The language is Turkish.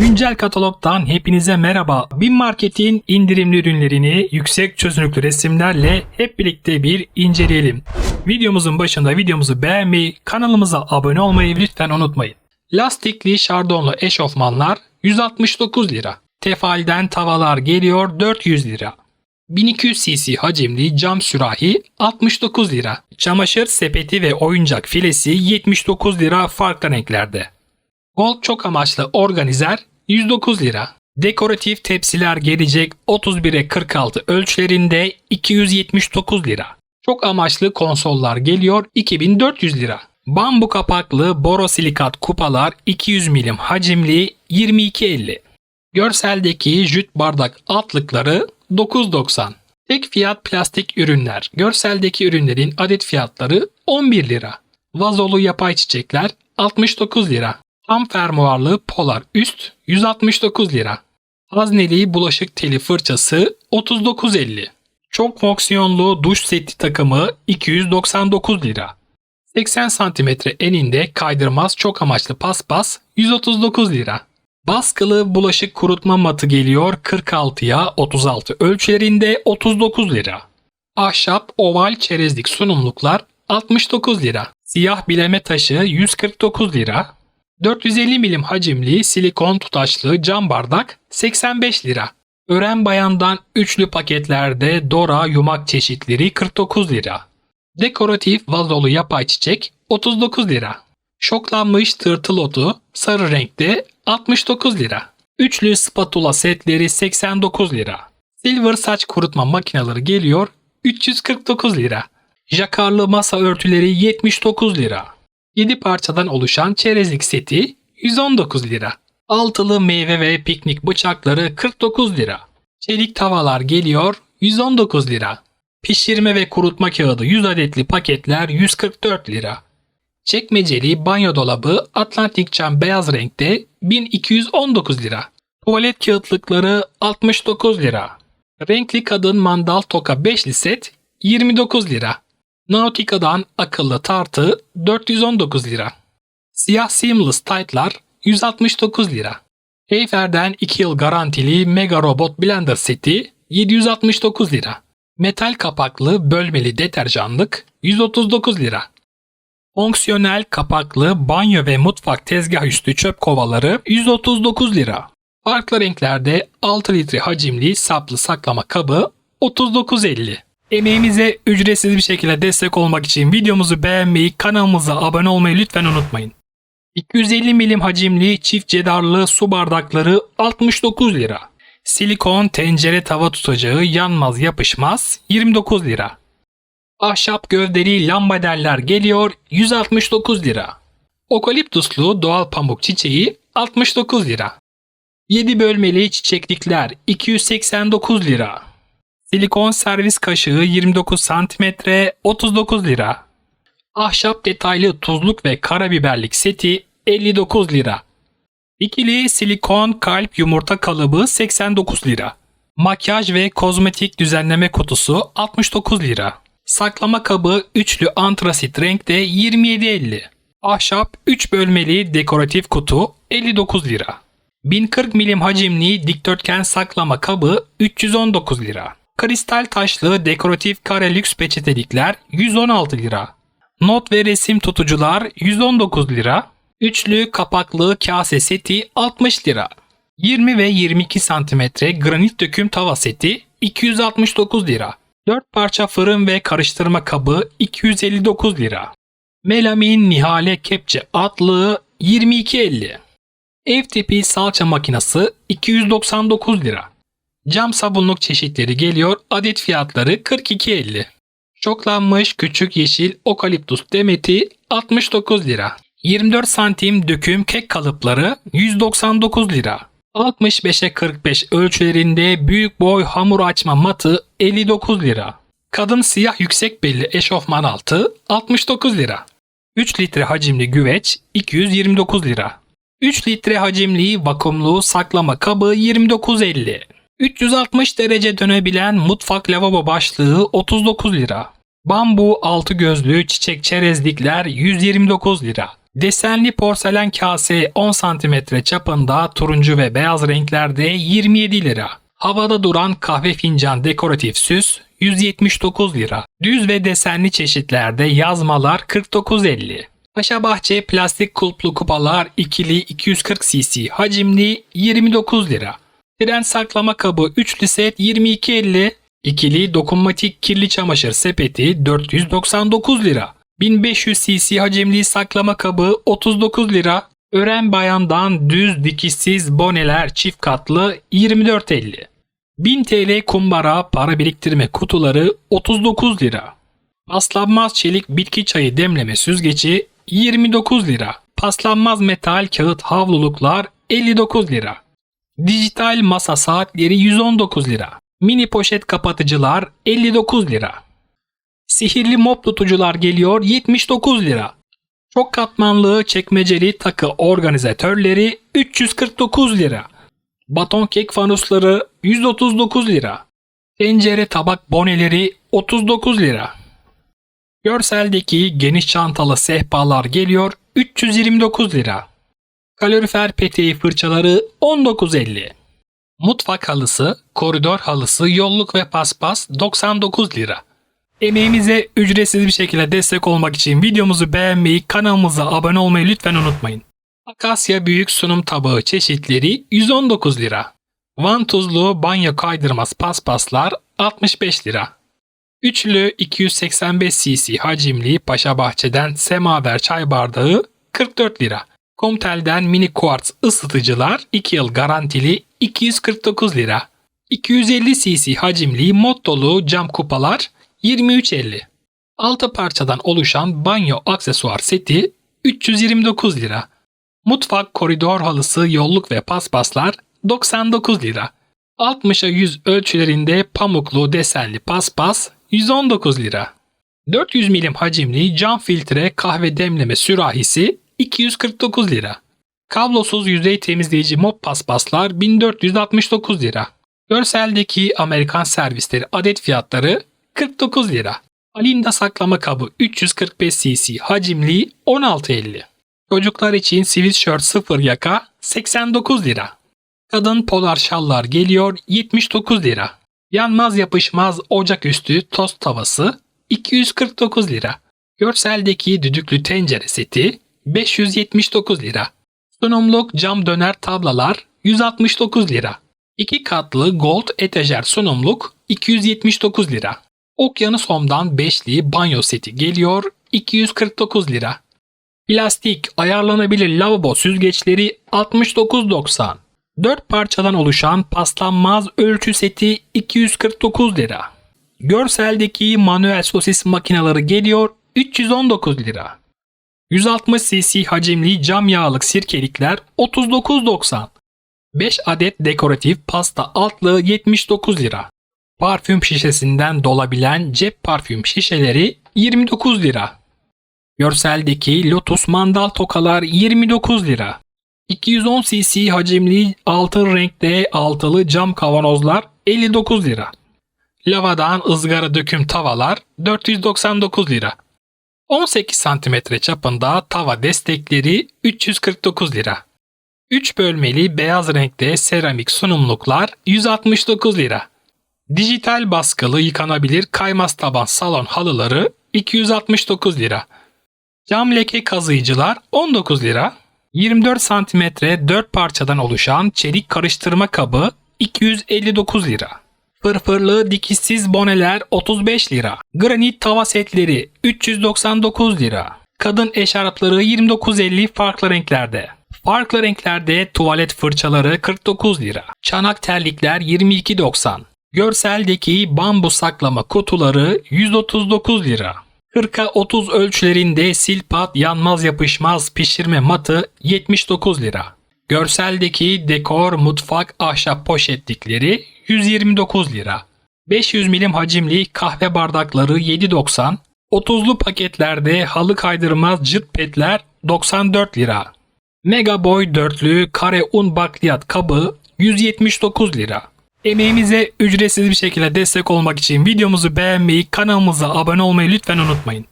Güncel katalogdan hepinize merhaba. Bin Market'in indirimli ürünlerini yüksek çözünürlüklü resimlerle hep birlikte bir inceleyelim. Videomuzun başında videomuzu beğenmeyi, kanalımıza abone olmayı lütfen unutmayın. Lastikli şardonlu eşofmanlar 169 lira. Tefalden tavalar geliyor 400 lira. 1200 cc hacimli cam sürahi 69 lira. Çamaşır sepeti ve oyuncak filesi 79 lira farklı renklerde. Gold çok amaçlı organizer 109 lira. Dekoratif tepsiler gelecek 31'e 46 ölçülerinde 279 lira. Çok amaçlı konsollar geliyor 2400 lira. Bambu kapaklı borosilikat kupalar 200 milim hacimli 22.50. Görseldeki jüt bardak altlıkları 9.90. Tek fiyat plastik ürünler. Görseldeki ürünlerin adet fiyatları 11 lira. Vazolu yapay çiçekler 69 lira. Tam fermuarlı polar üst 169 lira. Hazneli bulaşık teli fırçası 39.50. Çok fonksiyonlu duş seti takımı 299 lira. 80 cm eninde kaydırmaz çok amaçlı paspas 139 lira. Baskılı bulaşık kurutma matı geliyor 46'ya 36 ölçülerinde 39 lira. Ahşap oval çerezlik sunumluklar 69 lira. Siyah bileme taşı 149 lira. 450 milim hacimli silikon tutaşlı cam bardak 85 lira. Ören bayandan üçlü paketlerde Dora yumak çeşitleri 49 lira. Dekoratif vazolu yapay çiçek 39 lira. Şoklanmış tırtıl otu sarı renkte 69 lira. Üçlü spatula setleri 89 lira. Silver saç kurutma makineleri geliyor 349 lira. Jakarlı masa örtüleri 79 lira. 7 parçadan oluşan çerezlik seti 119 lira. Altılı meyve ve piknik bıçakları 49 lira. Çelik tavalar geliyor 119 lira. Pişirme ve kurutma kağıdı 100 adetli paketler 144 lira. Çekmeceli banyo dolabı Atlantik cam beyaz renkte 1219 lira. Tuvalet kağıtlıkları 69 lira. Renkli kadın mandal toka 5'li set 29 lira. Nautica'dan akıllı tartı 419 lira. Siyah seamless tight'lar 169 lira. Heyfer'den 2 yıl garantili Mega Robot Blender seti 769 lira. Metal kapaklı bölmeli deterjanlık 139 lira. Fonksiyonel kapaklı banyo ve mutfak tezgah üstü çöp kovaları 139 lira. Farklı renklerde 6 litre hacimli saplı saklama kabı 39.50. Emeğimize ücretsiz bir şekilde destek olmak için videomuzu beğenmeyi, kanalımıza abone olmayı lütfen unutmayın. 250 milim hacimli çift cedarlı su bardakları 69 lira. Silikon tencere tava tutacağı yanmaz yapışmaz 29 lira. Ahşap gövdeli lambaderler geliyor 169 lira. Okaliptuslu doğal pamuk çiçeği 69 lira. 7 bölmeli çiçeklikler 289 lira. Silikon servis kaşığı 29 cm 39 lira. Ahşap detaylı tuzluk ve karabiberlik seti 59 lira. İkili silikon kalp yumurta kalıbı 89 lira. Makyaj ve kozmetik düzenleme kutusu 69 lira. Saklama kabı üçlü antrasit renkte 27.50. Ahşap 3 bölmeli dekoratif kutu 59 lira. 1040 milim hacimli dikdörtgen saklama kabı 319 lira. Kristal taşlı dekoratif kare lüks peçetelikler 116 lira. Not ve resim tutucular 119 lira. Üçlü kapaklı kase seti 60 lira. 20 ve 22 cm granit döküm tava seti 269 lira. 4 parça fırın ve karıştırma kabı 259 lira. Melamin Nihale Kepçe atlığı 22.50. Ev tipi salça makinesi 299 lira. Cam sabunluk çeşitleri geliyor adet fiyatları 42.50. Şoklanmış küçük yeşil okaliptus demeti 69 lira. 24 santim döküm kek kalıpları 199 lira. 65'e 45 ölçülerinde büyük boy hamur açma matı 59 lira. Kadın siyah yüksek belli eşofman altı 69 lira. 3 litre hacimli güveç 229 lira. 3 litre hacimli vakumlu saklama kabı 29.50. 360 derece dönebilen mutfak lavabo başlığı 39 lira. Bambu altı gözlü çiçek çerezlikler 129 lira. Desenli porselen kase 10 cm çapında turuncu ve beyaz renklerde 27 lira. Havada duran kahve fincan dekoratif süs 179 lira. Düz ve desenli çeşitlerde yazmalar 49.50. Paşabahçe plastik kulplu kupalar ikili 240 cc hacimli 29 lira. Tren saklama kabı üçlü set 22.50. İkili dokunmatik kirli çamaşır sepeti 499 lira. 1500 cc hacimli saklama kabı 39 lira. Ören bayandan düz dikişsiz boneler çift katlı 24.50. 1000 TL kumbara para biriktirme kutuları 39 lira. Paslanmaz çelik bitki çayı demleme süzgeci 29 lira. Paslanmaz metal kağıt havluluklar 59 lira. Dijital masa saatleri 119 lira. Mini poşet kapatıcılar 59 lira. Sihirli mop tutucular geliyor 79 lira. Çok katmanlı çekmeceli takı organizatörleri 349 lira. Baton kek fanusları 139 lira. Tencere tabak boneleri 39 lira. Görseldeki geniş çantalı sehpalar geliyor 329 lira. Kalorifer peteği fırçaları 19.50. Mutfak halısı, koridor halısı, yolluk ve paspas 99 lira. Emeğimize ücretsiz bir şekilde destek olmak için videomuzu beğenmeyi, kanalımıza abone olmayı lütfen unutmayın. Akasya büyük sunum tabağı çeşitleri 119 lira. Van tuzlu banyo kaydırmaz paspaslar 65 lira. Üçlü 285 cc hacimli Paşabahçe'den semaver çay bardağı 44 lira. Comtel'den mini quartz ısıtıcılar 2 yıl garantili 249 lira. 250 cc hacimli mod dolu cam kupalar 23.50. 6 parçadan oluşan banyo aksesuar seti 329 lira. Mutfak koridor halısı yolluk ve paspaslar 99 lira. 60'a 100 ölçülerinde pamuklu desenli paspas 119 lira. 400 milim hacimli cam filtre kahve demleme sürahisi 249 lira. Kablosuz yüzey temizleyici mop paspaslar 1469 lira. Görseldeki Amerikan servisleri adet fiyatları 49 lira. Alinda saklama kabı 345 cc hacimli 16.50. Çocuklar için sweatshirt 0 yaka 89 lira. Kadın polar şallar geliyor 79 lira. Yanmaz yapışmaz ocaküstü tost tavası 249 lira. Görseldeki düdüklü tencere seti 579 lira. Sunumluk cam döner tablalar 169 lira. 2 katlı gold etajer sunumluk 279 lira. Okyanus Home'dan beşli banyo seti geliyor 249 lira. Plastik ayarlanabilir lavabo süzgeçleri 69.90. 4 parçadan oluşan paslanmaz ölçü seti 249 lira. Görseldeki manuel sosis makineleri geliyor 319 lira. 160 cc hacimli cam yağlık sirkelikler 39.90. 5 adet dekoratif pasta altlığı 79 lira. Parfüm şişesinden dolabilen cep parfüm şişeleri 29 lira. Görseldeki Lotus mandal tokalar 29 lira. 210 cc hacimli altın renkte altılı cam kavanozlar 59 lira. Lavadan ızgara döküm tavalar 499 lira. 18 cm çapında tava destekleri 349 lira. 3 bölmeli beyaz renkte seramik sunumluklar 169 lira. Dijital baskılı yıkanabilir kaymaz taban salon halıları 269 lira. Cam leke kazıyıcılar 19 lira. 24 cm 4 parçadan oluşan çelik karıştırma kabı 259 lira. Fırfırlı dikişsiz boneler 35 lira. Granit tava setleri 399 lira. Kadın eşarpları 29.50 farklı renklerde. Farklı renklerde tuvalet fırçaları 49 lira. Çanak terlikler 22.90. Görseldeki bambu saklama kutuları 139 lira. 40'a 30 ölçülerinde silpat yanmaz yapışmaz pişirme matı 79 lira. Görseldeki dekor mutfak ahşap poşetlikleri 129 lira. 500 milim hacimli kahve bardakları 7.90. 30'lu paketlerde halı kaydırmaz cırt petler 94 lira. Mega boy dörtlü kare un bakliyat kabı 179 lira. Emeğimize ücretsiz bir şekilde destek olmak için videomuzu beğenmeyi, kanalımıza abone olmayı lütfen unutmayın.